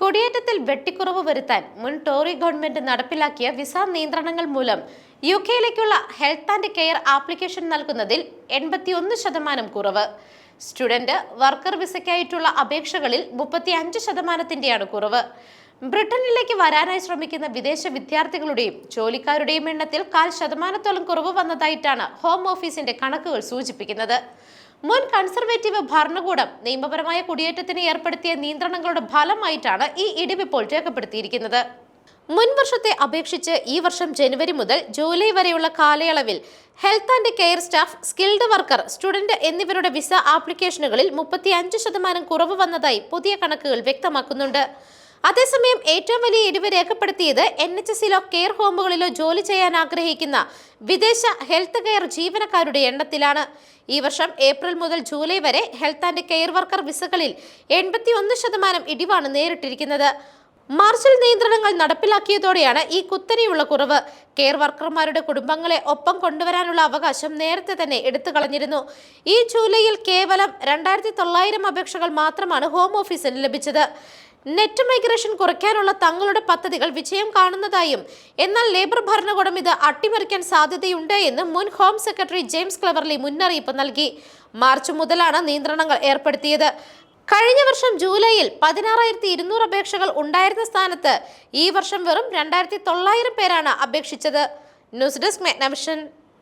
കുടിയേറ്റത്തിൽ വെട്ടിക്കുറവ് വരുത്താൻ മുൻ Tory government നടപ്പിലാക്കിയ വിസ നിയന്ത്രണങ്ങൾ മൂലം യു കെയിലേക്കുള്ള ഹെൽത്ത് ആൻഡ് കെയർ ആപ്ലിക്കേഷൻ നൽകുന്നതിൽ എൺപത്തിയൊന്ന് ശതമാനം കുറവ്. സ്റ്റുഡന്റ് വർക്കർ വിസയ്ക്കായിട്ടുള്ള അപേക്ഷകളിൽ മുപ്പത്തി അഞ്ച് ശതമാനത്തിന്റെയാണ് കുറവ്. ബ്രിട്ടനിലേക്ക് വരാനായി ശ്രമിക്കുന്ന വിദേശ വിദ്യാർത്ഥികളുടെയും ജോലിക്കാരുടെയും എണ്ണത്തിൽ കാൽ ശതമാനത്തോളം കുറവ് വന്നതായിട്ടാണ് ഹോം ഓഫീസിന്റെ കണക്കുകൾ സൂചിപ്പിക്കുന്നത്. മുൻ കൺസർവേറ്റീവ് ഭരണകൂടം നിയമപരമായ കുടിയേറ്റത്തിന് ഏർപ്പെടുത്തിയ നിയന്ത്രണങ്ങളുടെ ഫലമായിട്ടാണ് ഈ ഇടിവിപ്പോൾ രേഖപ്പെടുത്തിയിരിക്കുന്നത്. മുൻ വർഷത്തെ അപേക്ഷിച്ച് ഈ വർഷം ജനുവരി മുതൽ ജൂലൈ വരെയുള്ള കാലയളവിൽ health and care staff skilled worker student എന്നിവരുടെ വിസ ആപ്ലിക്കേഷനുകളിൽ മുപ്പത്തി ശതമാനം കുറവ് വന്നതായി പുതിയ കണക്കുകൾ വ്യക്തമാക്കുന്നുണ്ട്. അതേസമയം ഏറ്റവും വലിയ ഇടിവ് രേഖപ്പെടുത്തിയത് എൻ എച്ച് എസിലോ കെയർ ഹോമുകളിലോ ജോലി ചെയ്യാൻ ആഗ്രഹിക്കുന്ന വിദേശ ഹെൽത്ത് കെയർ ജീവനക്കാരുടെ എണ്ണത്തിലാണ്. ഈ വർഷം ഏപ്രിൽ മുതൽ ജൂലൈ വരെ ഹെൽത്ത് ആൻഡ് കെയർ വർക്കർ വിസകളിൽ എൺപത്തി ശതമാനം ഇടിവാണ് നേരിട്ടിരിക്കുന്നത്. മാർച്ചിൽ നിയന്ത്രണങ്ങൾ നടപ്പിലാക്കിയതോടെയാണ് ഈ കുത്തനെയുള്ള കുറവ്. കെയർ വർക്കർമാരുടെ കുടുംബങ്ങളെ ഒപ്പം കൊണ്ടുവരാനുള്ള അവകാശം നേരത്തെ തന്നെ എടുത്തു കളഞ്ഞിരുന്നു. ഈ ജൂലൈയിൽ കേവലം രണ്ടായിരത്തി തൊള്ളായിരം അപേക്ഷകൾ മാത്രമാണ് ഹോം ഓഫീസിന് ലഭിച്ചത്. നെറ്റ് മൈഗ്രേഷൻ കുറയ്ക്കാനുള്ള തങ്ങളുടെ പദ്ധതികൾ വിജയം കാണുന്നതായും എന്നാൽ ലേബർ ഭരണകൂടം ഇത് അട്ടിമറിക്കാൻ സാധ്യതയുണ്ട് എന്ന് മുൻ ഹോം സെക്രട്ടറി ജെയിംസ് ക്ലവർലി മുന്നറിയിപ്പ് നൽകി. മാർച്ച് മുതലാണ് നിയന്ത്രണങ്ങൾ ഏർപ്പെടുത്തിയത്. കഴിഞ്ഞ വർഷം ജൂലൈയിൽ പതിനാറായിരത്തി ഇരുന്നൂറ് അപേക്ഷകൾ ഉണ്ടായിരുന്ന സ്ഥാനത്ത് ഈ വർഷം വെറും രണ്ടായിരത്തി തൊള്ളായിരം പേരാണ് അപേക്ഷിച്ചത്. News desk മെഗ്നവിഷൻ